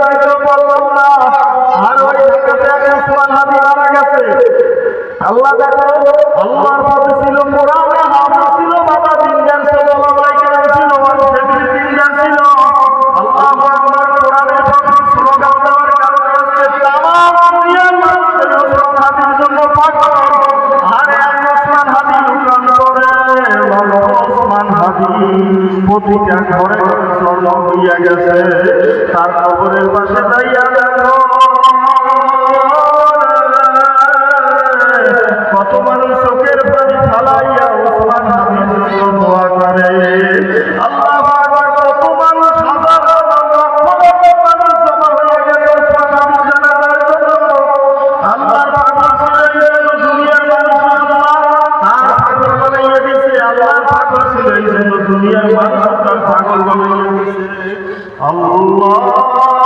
যাইতে পারলাম না আর ওই জায়গাতে এক ওসমান হাদি মারা গেছে। আল্লাহ দেখো, আল্লাহর পথে ছিল কোরআনে হাফেজ ছিল, বাবা তিনজন ছিল আল্লাহ ছিল সেগুলি তিনজন প্রতিটা ঘরে চলন হইয়া গেছে। তার কবরের পাশে যাইয়া দেখো কত মানুষ চোখের পানি ফালাইয়া ওসমান হাদির জন্য দোয়া করে। আল্লাহ কত মানুষ, হাজার হাজার লক্ষ লক্ষ মানুষ জমা হয়ে গেছে ওসমান দুনিয়ার মানুষ তার পাগল বানাইয়া আল্লাহ